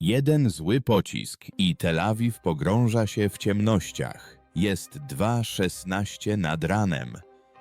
Jeden zły pocisk i Tel Awiw pogrąża się w ciemnościach. Jest 2.16 nad ranem,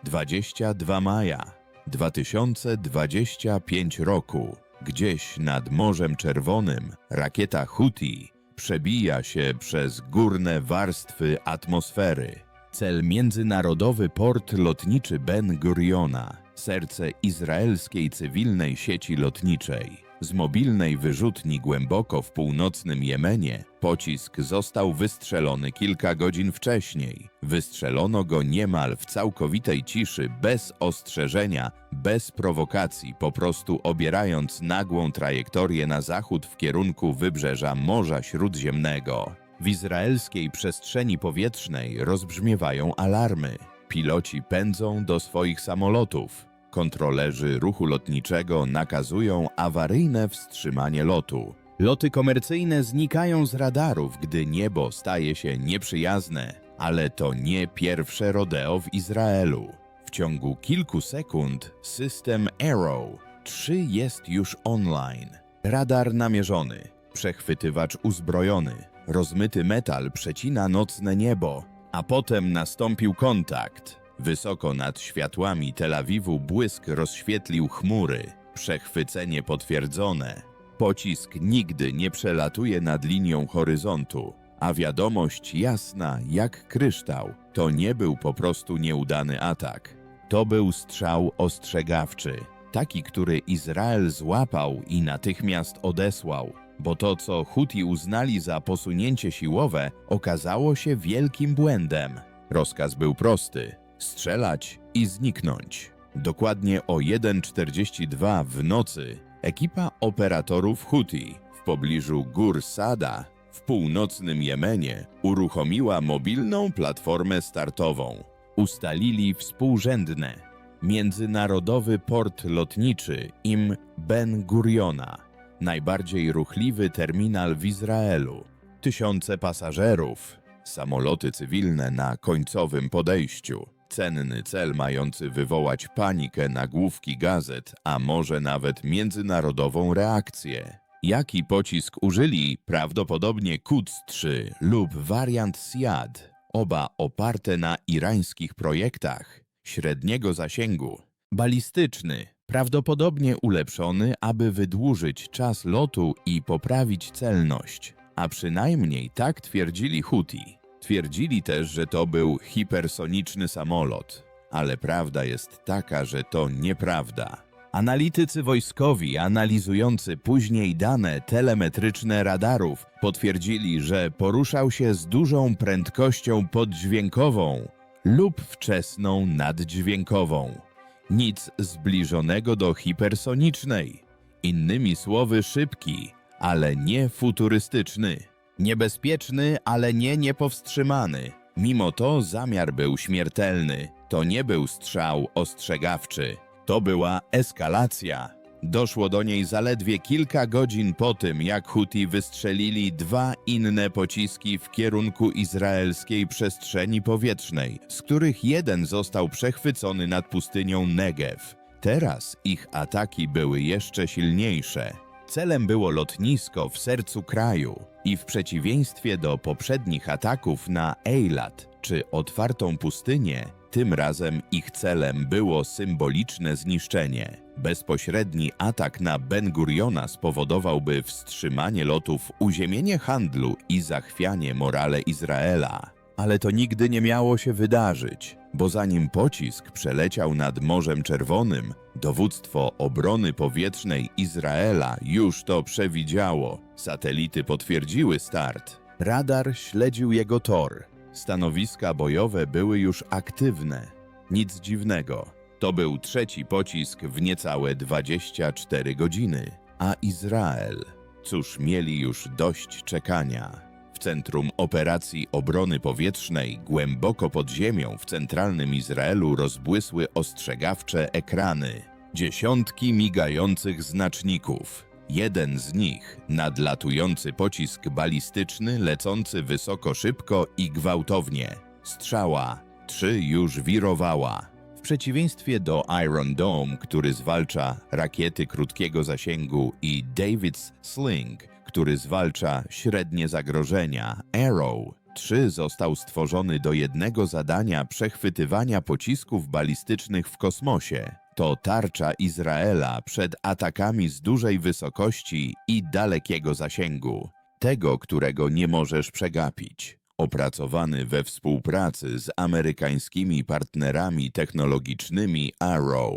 22 maja 2025 roku. Gdzieś nad Morzem Czerwonym rakieta Houthi przebija się przez górne warstwy atmosfery. Cel międzynarodowy port lotniczy Ben Guriona, serce izraelskiej cywilnej sieci lotniczej. Z mobilnej wyrzutni głęboko w północnym Jemenie pocisk został wystrzelony kilka godzin wcześniej. Wystrzelono go niemal w całkowitej ciszy, bez ostrzeżenia, bez prowokacji, po prostu obierając nagłą trajektorię na zachód w kierunku wybrzeża Morza Śródziemnego. W izraelskiej przestrzeni powietrznej rozbrzmiewają alarmy. Piloci pędzą do swoich samolotów. Kontrolerzy ruchu lotniczego nakazują awaryjne wstrzymanie lotu. Loty komercyjne znikają z radarów, gdy niebo staje się nieprzyjazne, ale to nie pierwsze rodeo w Izraelu. W ciągu kilku sekund system Arrow 3 jest już online. Radar namierzony, przechwytywacz uzbrojony, rozmyty metal przecina nocne niebo, a potem nastąpił kontakt. Wysoko nad światłami Tel Awiwu błysk rozświetlił chmury. Przechwycenie potwierdzone. Pocisk nigdy nie przelatuje nad linią horyzontu, a wiadomość jasna jak kryształ. To nie był po prostu nieudany atak. To był strzał ostrzegawczy, taki, który Izrael złapał i natychmiast odesłał, bo to, co Huti uznali za posunięcie siłowe, okazało się wielkim błędem. Rozkaz był prosty: strzelać i zniknąć. Dokładnie o 1.42 w nocy ekipa operatorów Huti w pobliżu gór Sada w północnym Jemenie uruchomiła mobilną platformę startową. Ustalili współrzędne międzynarodowy port lotniczy im Ben Guriona, najbardziej ruchliwy terminal w Izraelu. Tysiące pasażerów, samoloty cywilne na końcowym podejściu. Cenny cel mający wywołać panikę nagłówki gazet, a może nawet międzynarodową reakcję. Jaki pocisk użyli? Prawdopodobnie Quds-3 lub wariant Siad, oba oparte na irańskich projektach średniego zasięgu. Balistyczny, prawdopodobnie ulepszony, aby wydłużyć czas lotu i poprawić celność. A przynajmniej tak twierdzili Huti. Twierdzili też, że to był hipersoniczny samolot, ale prawda jest taka, że to nieprawda. Analitycy wojskowi analizujący później dane telemetryczne radarów potwierdzili, że poruszał się z dużą prędkością poddźwiękową lub wczesną naddźwiękową. Nic zbliżonego do hipersonicznej. Innymi słowy szybki, ale nie futurystyczny. Niebezpieczny, ale nie niepowstrzymany. Mimo to zamiar był śmiertelny. To nie był strzał ostrzegawczy. To była eskalacja. Doszło do niej zaledwie kilka godzin po tym, jak Huti wystrzelili dwa inne pociski w kierunku izraelskiej przestrzeni powietrznej, z których jeden został przechwycony nad pustynią Negev. Teraz ich ataki były jeszcze silniejsze. Celem było lotnisko w sercu kraju i w przeciwieństwie do poprzednich ataków na Eilat czy otwartą pustynię, tym razem ich celem było symboliczne zniszczenie. Bezpośredni atak na Ben Guriona spowodowałby wstrzymanie lotów, uziemienie handlu i zachwianie morale Izraela. Ale to nigdy nie miało się wydarzyć, bo zanim pocisk przeleciał nad Morzem Czerwonym, dowództwo obrony powietrznej Izraela już to przewidziało. Satelity potwierdziły start. Radar śledził jego tor. Stanowiska bojowe były już aktywne. Nic dziwnego. To był trzeci pocisk w niecałe 24 godziny. A Izrael? Cóż, mieli już dość czekania. W centrum operacji obrony powietrznej, głęboko pod ziemią w centralnym Izraelu rozbłysły ostrzegawcze ekrany. Dziesiątki migających znaczników. Jeden z nich, nadlatujący pocisk balistyczny, lecący wysoko, szybko i gwałtownie. Strzała. Trzy już wirowała. W przeciwieństwie do Iron Dome, który zwalcza rakiety krótkiego zasięgu i David's Sling, który zwalcza średnie zagrożenia Arrow 3 został stworzony do jednego zadania przechwytywania pocisków balistycznych w kosmosie. To tarcza Izraela przed atakami z dużej wysokości i dalekiego zasięgu. Tego, którego nie możesz przegapić. Opracowany we współpracy z amerykańskimi partnerami technologicznymi Arrow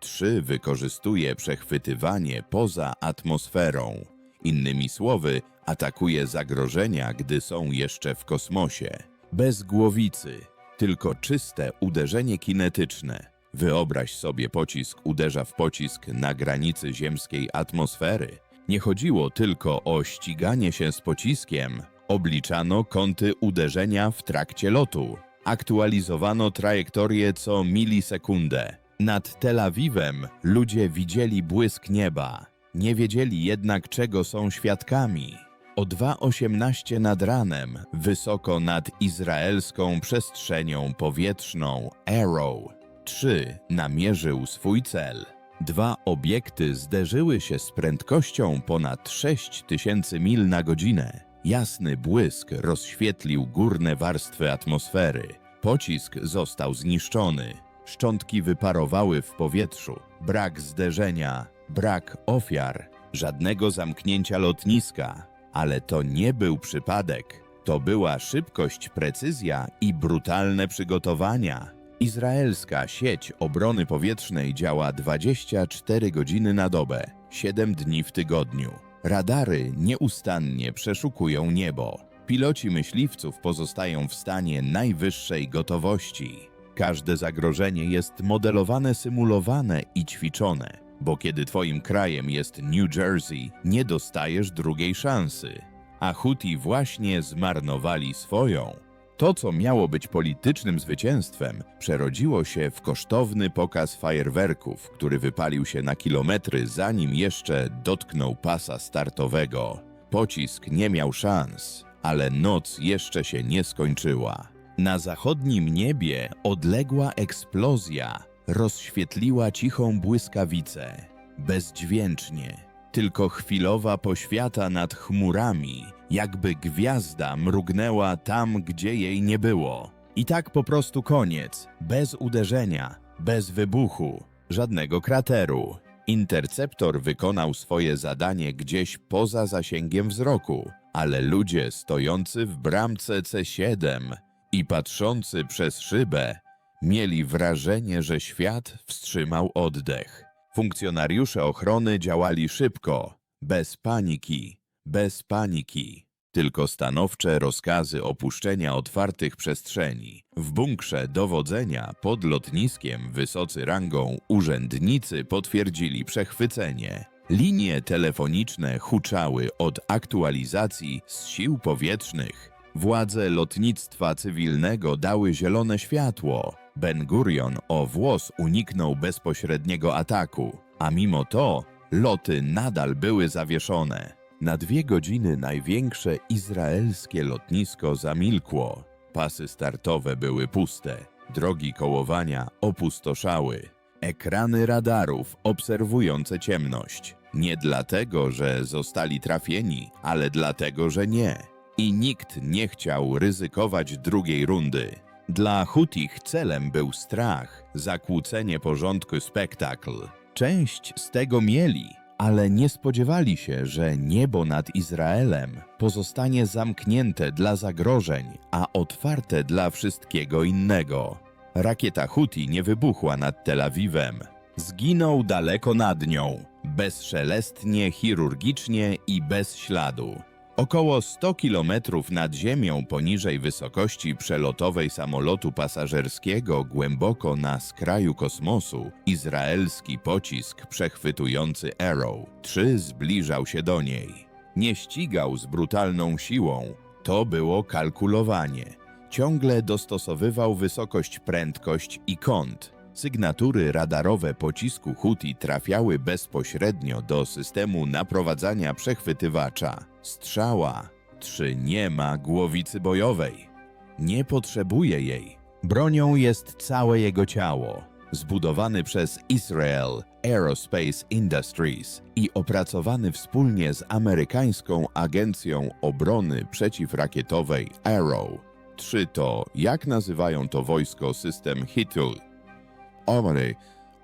3 wykorzystuje przechwytywanie poza atmosferą. Innymi słowy, atakuje zagrożenia, gdy są jeszcze w kosmosie. Bez głowicy, tylko czyste uderzenie kinetyczne. Wyobraź sobie, pocisk uderza w pocisk na granicy ziemskiej atmosfery. Nie chodziło tylko o ściganie się z pociskiem, obliczano kąty uderzenia w trakcie lotu. Aktualizowano trajektorię co milisekundę. Nad Tel Awiwem ludzie widzieli błysk nieba. Nie wiedzieli jednak, czego są świadkami. O 2.18 nad ranem, wysoko nad izraelską przestrzenią powietrzną Arrow 3 namierzył swój cel. Dwa obiekty zderzyły się z prędkością ponad 6000 mil na godzinę. Jasny błysk rozświetlił górne warstwy atmosfery. Pocisk został zniszczony. Szczątki wyparowały w powietrzu. Brak zderzenia, brak ofiar, żadnego zamknięcia lotniska. Ale to nie był przypadek. To była szybkość, precyzja i brutalne przygotowania. Izraelska sieć obrony powietrznej działa 24 godziny na dobę, 7 dni w tygodniu. Radary nieustannie przeszukują niebo. Piloci myśliwców pozostają w stanie najwyższej gotowości. Każde zagrożenie jest modelowane, symulowane i ćwiczone, bo kiedy twoim krajem jest New Jersey, nie dostajesz drugiej szansy. A Huti właśnie zmarnowali swoją. To, co miało być politycznym zwycięstwem, przerodziło się w kosztowny pokaz fajerwerków, który wypalił się na kilometry, zanim jeszcze dotknął pasa startowego. Pocisk nie miał szans, ale noc jeszcze się nie skończyła. Na zachodnim niebie odległa eksplozja rozświetliła cichą błyskawicę. Bezdźwięcznie, tylko chwilowa poświata nad chmurami, jakby gwiazda mrugnęła tam, gdzie jej nie było. I tak po prostu koniec, bez uderzenia, bez wybuchu, żadnego krateru. Interceptor wykonał swoje zadanie gdzieś poza zasięgiem wzroku, ale ludzie stojący w bramce C7 i patrzący przez szybę mieli wrażenie, że świat wstrzymał oddech. Funkcjonariusze ochrony działali szybko, bez paniki, bez paniki. Tylko stanowcze rozkazy opuszczenia otwartych przestrzeni. W bunkrze dowodzenia pod lotniskiem wysocy rangą urzędnicy potwierdzili przechwycenie. Linie telefoniczne huczały od aktualizacji z sił powietrznych. Władze lotnictwa cywilnego dały zielone światło. Ben Gurion o włos uniknął bezpośredniego ataku, a mimo to loty nadal były zawieszone. Na dwie godziny największe izraelskie lotnisko zamilkło. Pasy startowe były puste, drogi kołowania opustoszały. Ekrany radarów obserwujące ciemność. Nie dlatego, że zostali trafieni, ale dlatego, że nie. I nikt nie chciał ryzykować drugiej rundy. Dla Hutich celem był strach, zakłócenie porządku spektakl. Część z tego mieli, ale nie spodziewali się, że niebo nad Izraelem pozostanie zamknięte dla zagrożeń, a otwarte dla wszystkiego innego. Rakieta Huti nie wybuchła nad Tel Awiwem. Zginął daleko nad nią, bezszelestnie, chirurgicznie i bez śladu. Około 100 kilometrów nad ziemią poniżej wysokości przelotowej samolotu pasażerskiego głęboko na skraju kosmosu izraelski pocisk przechwytujący Arrow 3 zbliżał się do niej. Nie ścigał z brutalną siłą, to było kalkulowanie. Ciągle dostosowywał wysokość, prędkość i kąt. Sygnatury radarowe pocisku Huti trafiały bezpośrednio do systemu naprowadzania przechwytywacza. Strzała. Trzy nie ma głowicy bojowej. Nie potrzebuje jej. Bronią jest całe jego ciało. zbudowany przez Israel Aerospace Industries i opracowany wspólnie z amerykańską agencją obrony przeciwrakietowej Arrow. Trzy to, jak nazywają to wojsko system HITL? Omry,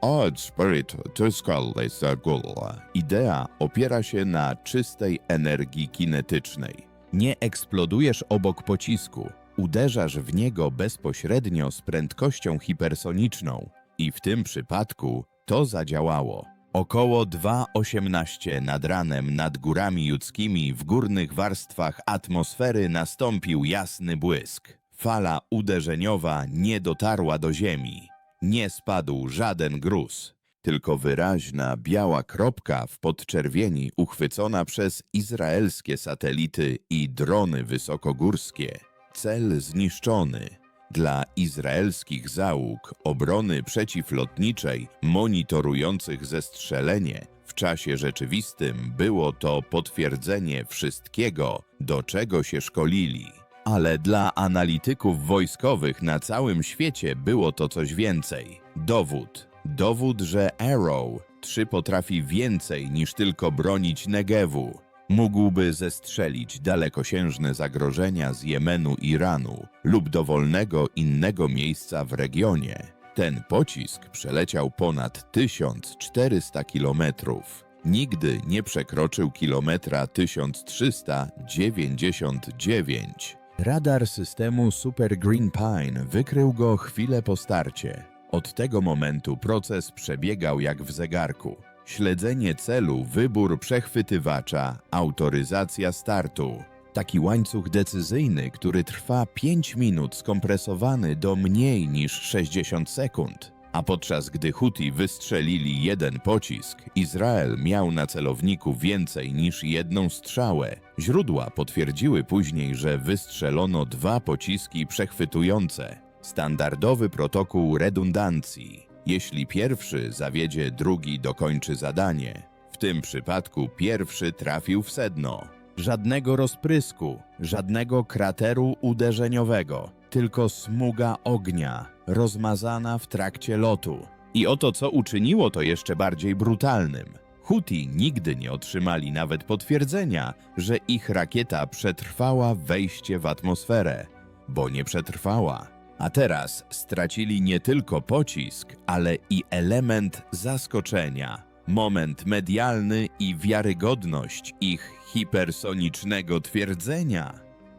Odd Spirit Tuskal Idea opiera się na czystej energii kinetycznej. Nie eksplodujesz obok pocisku, uderzasz w niego bezpośrednio z prędkością hipersoniczną i w tym przypadku to zadziałało. Około 2.18 nad ranem nad górami judzkimi w górnych warstwach atmosfery nastąpił jasny błysk. Fala uderzeniowa nie dotarła do ziemi. Nie spadł żaden gruz, tylko wyraźna biała kropka w podczerwieni uchwycona przez izraelskie satelity i drony wysokogórskie. Cel zniszczony. Dla izraelskich załóg obrony przeciwlotniczej monitorujących zestrzelenie w czasie rzeczywistym było to potwierdzenie wszystkiego, do czego się szkolili. Ale dla analityków wojskowych na całym świecie było to coś więcej. Dowód. Dowód, że Arrow 3 potrafi więcej niż tylko bronić Negewu. Mógłby zestrzelić dalekosiężne zagrożenia z Jemenu, Iranu lub dowolnego innego miejsca w regionie. Ten pocisk przeleciał ponad 1400 kilometrów. Nigdy nie przekroczył kilometra 1399. Radar systemu Super Green Pine wykrył go chwilę po starcie. Od tego momentu proces przebiegał jak w zegarku. Śledzenie celu, wybór przechwytywacza, autoryzacja startu. Taki łańcuch decyzyjny, który trwa 5 minut, skompresowany do mniej niż 60 sekund. A podczas gdy Huti wystrzelili jeden pocisk, Izrael miał na celowniku więcej niż jedną strzałę. Źródła potwierdziły później, że wystrzelono dwa pociski przechwytujące. Standardowy protokół redundancji. Jeśli pierwszy zawiedzie, drugi dokończy zadanie. W tym przypadku pierwszy trafił w sedno. Żadnego rozprysku, żadnego krateru uderzeniowego, tylko smuga ognia, rozmazana w trakcie lotu. I oto co uczyniło to jeszcze bardziej brutalnym. Huti nigdy nie otrzymali nawet potwierdzenia, że ich rakieta przetrwała wejście w atmosferę, bo nie przetrwała. A teraz stracili nie tylko pocisk, ale i element zaskoczenia, moment medialny i wiarygodność ich hipersonicznego twierdzenia.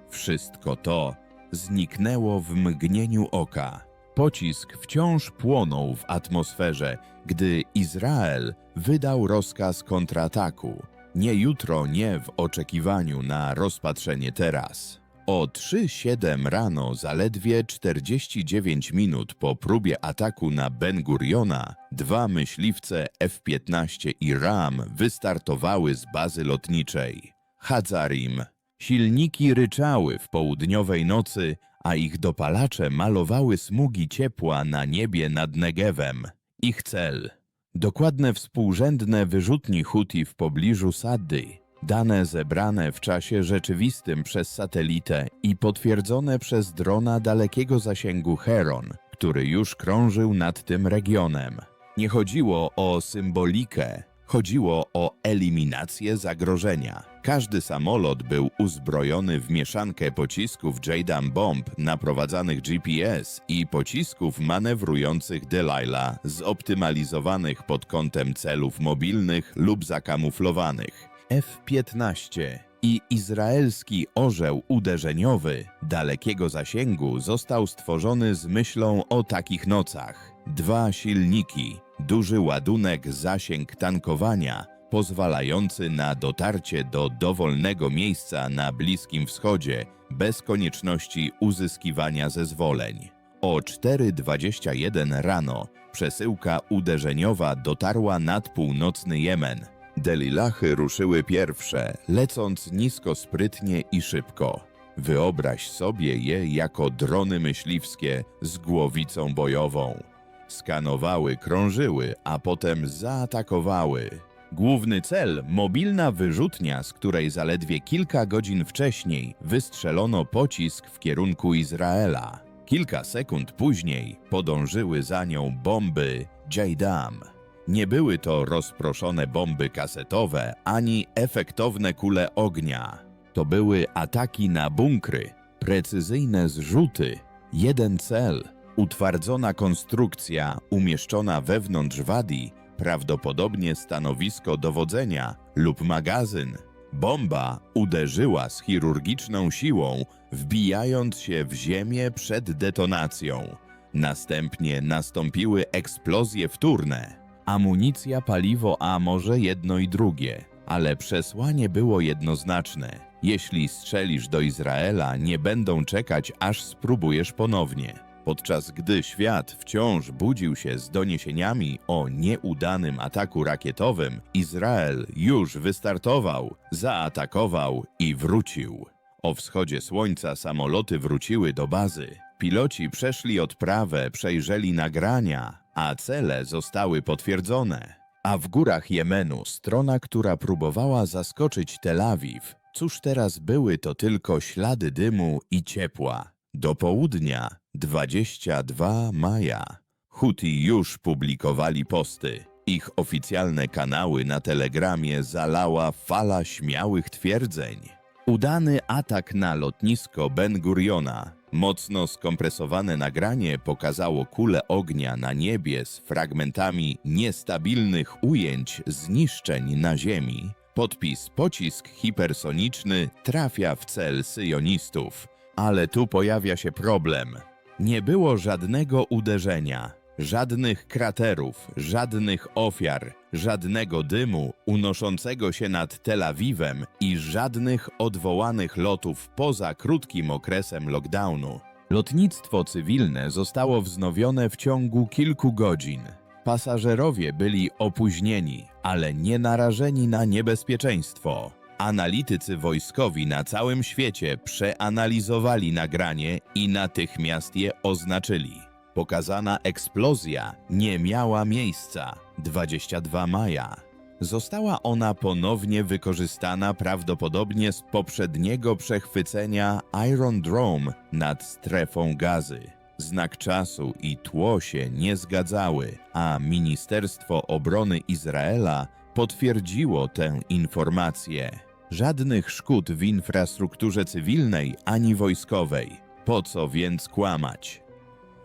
Wszystko to zniknęło w mgnieniu oka. Pocisk wciąż płonął w atmosferze, gdy Izrael wydał rozkaz kontrataku. Nie jutro, nie w oczekiwaniu na rozpatrzenie teraz. O 3.07 rano, zaledwie 49 minut po próbie ataku na Ben Guriona, dwa myśliwce F-15 i RAM wystartowały z bazy lotniczej. Hadzarim. Silniki ryczały w południowej nocy, a ich dopalacze malowały smugi ciepła na niebie nad Negewem. Ich cel. Dokładne współrzędne wyrzutni Huti w pobliżu Saddy. Dane zebrane w czasie rzeczywistym przez satelitę i potwierdzone przez drona dalekiego zasięgu Heron, który już krążył nad tym regionem. Nie chodziło o symbolikę, chodziło o eliminację zagrożenia. Każdy samolot był uzbrojony w mieszankę pocisków JDAM bomb naprowadzanych GPS i pocisków manewrujących Delilah zoptymalizowanych pod kątem celów mobilnych lub zakamuflowanych. F-15 i izraelski orzeł uderzeniowy dalekiego zasięgu został stworzony z myślą o takich nocach. Dwa silniki, duży ładunek zasięg tankowania, pozwalający na dotarcie do dowolnego miejsca na Bliskim Wschodzie bez konieczności uzyskiwania zezwoleń. O 4.21 rano przesyłka uderzeniowa dotarła nad północny Jemen. Delilachy ruszyły pierwsze, lecąc nisko sprytnie i szybko. Wyobraź sobie je jako drony myśliwskie z głowicą bojową. Skanowały, krążyły, a potem zaatakowały. Główny cel mobilna wyrzutnia, z której zaledwie kilka godzin wcześniej wystrzelono pocisk w kierunku Izraela. Kilka sekund później podążyły za nią bomby JDAM. Nie były to rozproszone bomby kasetowe ani efektowne kule ognia. To były ataki na bunkry, precyzyjne zrzuty, jeden cel, utwardzona konstrukcja umieszczona wewnątrz wadi, prawdopodobnie stanowisko dowodzenia lub magazyn. Bomba uderzyła z chirurgiczną siłą, wbijając się w ziemię przed detonacją. Następnie nastąpiły eksplozje wtórne. Amunicja, paliwo, a może jedno i drugie, ale przesłanie było jednoznaczne. Jeśli strzelisz do Izraela, nie będą czekać, aż spróbujesz ponownie. Podczas gdy świat wciąż budził się z doniesieniami o nieudanym ataku rakietowym, Izrael już wystartował, zaatakował i wrócił. O wschodzie słońca samoloty wróciły do bazy. Piloci przeszli odprawę, przejrzeli nagrania, a cele zostały potwierdzone. A w górach Jemenu strona, która próbowała zaskoczyć Tel Awiw, cóż teraz były to tylko ślady dymu i ciepła. Do południa, 22 maja, Huti już publikowali posty. Ich oficjalne kanały na Telegramie zalała fala śmiałych twierdzeń. Udany atak na lotnisko Ben Guriona. Mocno skompresowane nagranie pokazało kulę ognia na niebie z fragmentami niestabilnych ujęć zniszczeń na ziemi. Podpis pocisk hipersoniczny trafia w cel syjonistów. Ale tu pojawia się problem. Nie było żadnego uderzenia, żadnych kraterów, żadnych ofiar, żadnego dymu unoszącego się nad Tel Awiwem i żadnych odwołanych lotów poza krótkim okresem lockdownu. Lotnictwo cywilne zostało wznowione w ciągu kilku godzin. Pasażerowie byli opóźnieni, ale nie narażeni na niebezpieczeństwo. Analitycy wojskowi na całym świecie przeanalizowali nagranie i natychmiast je oznaczyli. Pokazana eksplozja nie miała miejsca 22 maja. Została ona ponownie wykorzystana prawdopodobnie z poprzedniego przechwycenia Iron Dome nad strefą gazy. Znak czasu i tło się nie zgadzały, a Ministerstwo Obrony Izraela potwierdziło tę informację. Żadnych szkód w infrastrukturze cywilnej ani wojskowej. Po co więc kłamać?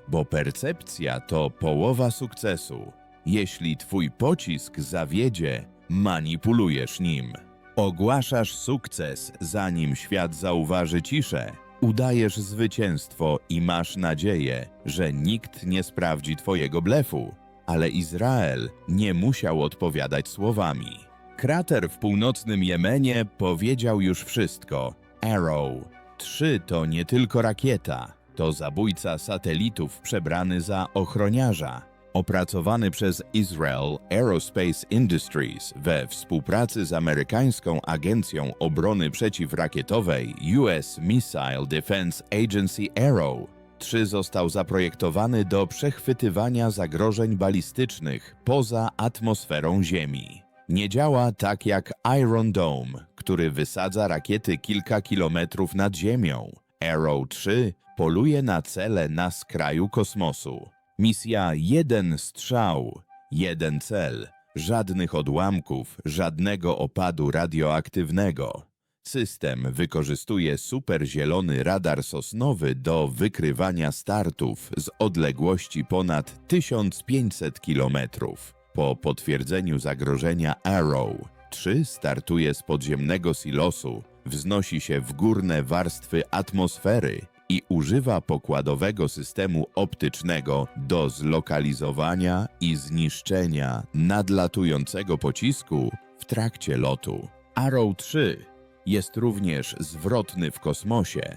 Bo percepcja to połowa sukcesu. Jeśli twój pocisk zawiedzie, manipulujesz nim. Ogłaszasz sukces, zanim świat zauważy ciszę. Udajesz zwycięstwo i masz nadzieję, że nikt nie sprawdzi twojego blefu. Ale Izrael nie musiał odpowiadać słowami. Krater w północnym Jemenie powiedział już wszystko. Arrow 3 to nie tylko rakieta, to zabójca satelitów przebrany za ochroniarza. Opracowany przez Israel Aerospace Industries we współpracy z amerykańską Agencją Obrony Przeciwrakietowej US Missile Defense Agency Arrow 3 został zaprojektowany do przechwytywania zagrożeń balistycznych poza atmosferą Ziemi. Nie działa tak jak Iron Dome, który wysadza rakiety kilka kilometrów nad ziemią. Arrow 3 poluje na cele na skraju kosmosu. Misja jeden strzał, jeden cel, żadnych odłamków, żadnego opadu radioaktywnego. System wykorzystuje superzielony radar sosnowy do wykrywania startów z odległości ponad 1500 kilometrów. Po potwierdzeniu zagrożenia Arrow 3 startuje z podziemnego silosu, wznosi się w górne warstwy atmosfery i używa pokładowego systemu optycznego do zlokalizowania i zniszczenia nadlatującego pocisku w trakcie lotu. Arrow 3 jest również zwrotny w kosmosie.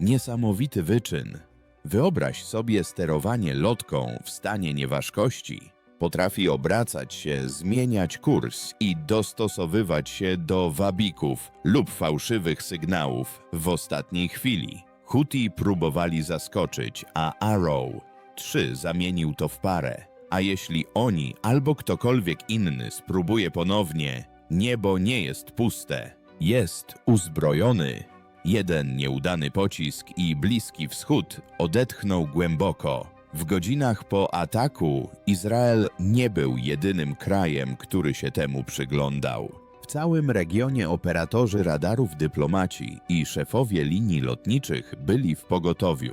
Niesamowity wyczyn. Wyobraź sobie sterowanie lotką w stanie nieważkości. Potrafi obracać się, zmieniać kurs i dostosowywać się do wabików lub fałszywych sygnałów w ostatniej chwili. Huti próbowali zaskoczyć, a Arrow 3 zamienił to w parę. A jeśli oni albo ktokolwiek inny spróbuje ponownie, niebo nie jest puste, jest uzbrojony. Jeden nieudany pocisk i Bliski Wschód odetchnął głęboko. W godzinach po ataku Izrael nie był jedynym krajem, który się temu przyglądał. W całym regionie operatorzy radarów, dyplomaci i szefowie linii lotniczych byli w pogotowiu.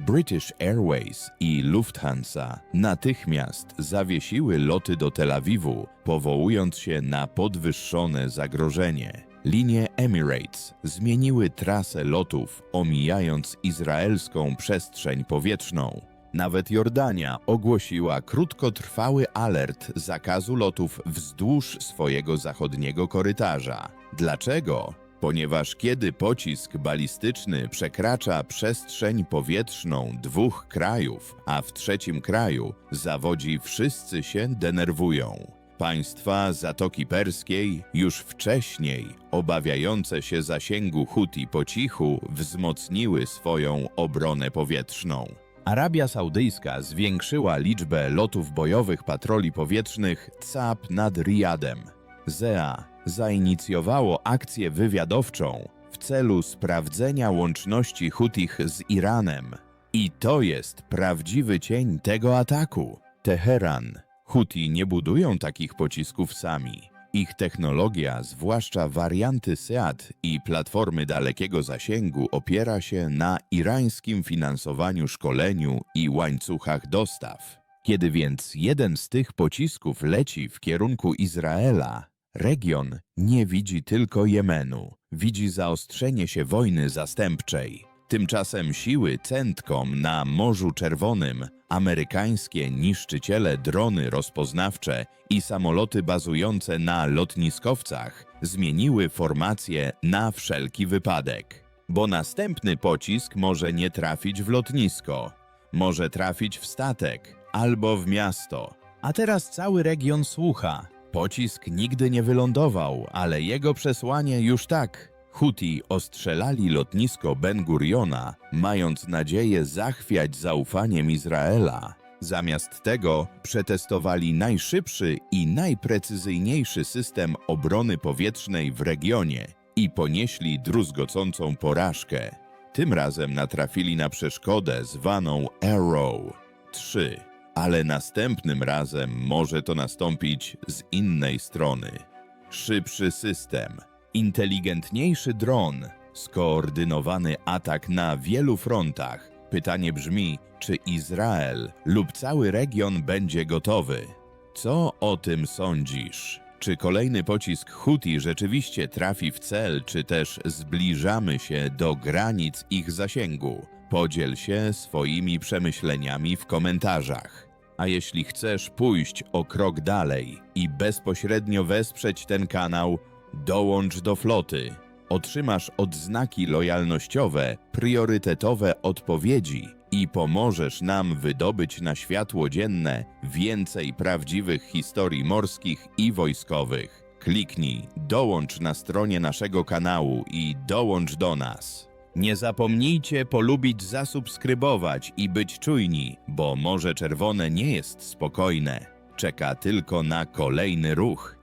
British Airways i Lufthansa natychmiast zawiesiły loty do Tel Awiwu, powołując się na podwyższone zagrożenie. Linie Emirates zmieniły trasę lotów, omijając izraelską przestrzeń powietrzną. Nawet Jordania ogłosiła krótkotrwały alert zakazu lotów wzdłuż swojego zachodniego korytarza. Dlaczego? Ponieważ kiedy pocisk balistyczny przekracza przestrzeń powietrzną dwóch krajów, a w trzecim kraju zawodzi, wszyscy się denerwują. Państwa Zatoki Perskiej już wcześniej, obawiające się zasięgu Huti po cichu, wzmocniły swoją obronę powietrzną. Arabia Saudyjska zwiększyła liczbę lotów bojowych patroli powietrznych CAP nad Riyadem. ZEA zainicjowało akcję wywiadowczą w celu sprawdzenia łączności Hutich z Iranem. I to jest prawdziwy cień tego ataku. Teheran. Huti nie budują takich pocisków sami. Ich technologia, zwłaszcza warianty SEAT i platformy dalekiego zasięgu, opiera się na irańskim finansowaniu, szkoleniu i łańcuchach dostaw. Kiedy więc jeden z tych pocisków leci w kierunku Izraela, region nie widzi tylko Jemenu, widzi zaostrzenie się wojny zastępczej. Tymczasem siły CENTCOM na Morzu Czerwonym, amerykańskie niszczyciele drony rozpoznawcze i samoloty bazujące na lotniskowcach zmieniły formację na wszelki wypadek. Bo następny pocisk może nie trafić w lotnisko, może trafić w statek albo w miasto. A teraz cały region słucha. Pocisk nigdy nie wylądował, ale jego przesłanie już tak. Huti ostrzelali lotnisko Ben Guriona, mając nadzieję zachwiać zaufaniem Izraela. Zamiast tego przetestowali najszybszy i najprecyzyjniejszy system obrony powietrznej w regionie i ponieśli druzgocącą porażkę. Tym razem natrafili na przeszkodę zwaną Arrow 3, ale następnym razem może to nastąpić z innej strony. Szybszy system, inteligentniejszy dron, skoordynowany atak na wielu frontach. Pytanie brzmi, czy Izrael lub cały region będzie gotowy? Co o tym sądzisz? Czy kolejny pocisk Huti rzeczywiście trafi w cel, czy też zbliżamy się do granic ich zasięgu? Podziel się swoimi przemyśleniami w komentarzach. A jeśli chcesz pójść o krok dalej i bezpośrednio wesprzeć ten kanał, dołącz do floty. Otrzymasz odznaki lojalnościowe, priorytetowe odpowiedzi i pomożesz nam wydobyć na światło dzienne więcej prawdziwych historii morskich i wojskowych. Kliknij dołącz na stronie naszego kanału i dołącz do nas. Nie zapomnijcie polubić, zasubskrybować i być czujni, bo Morze Czerwone nie jest spokojne. Czeka tylko na kolejny ruch.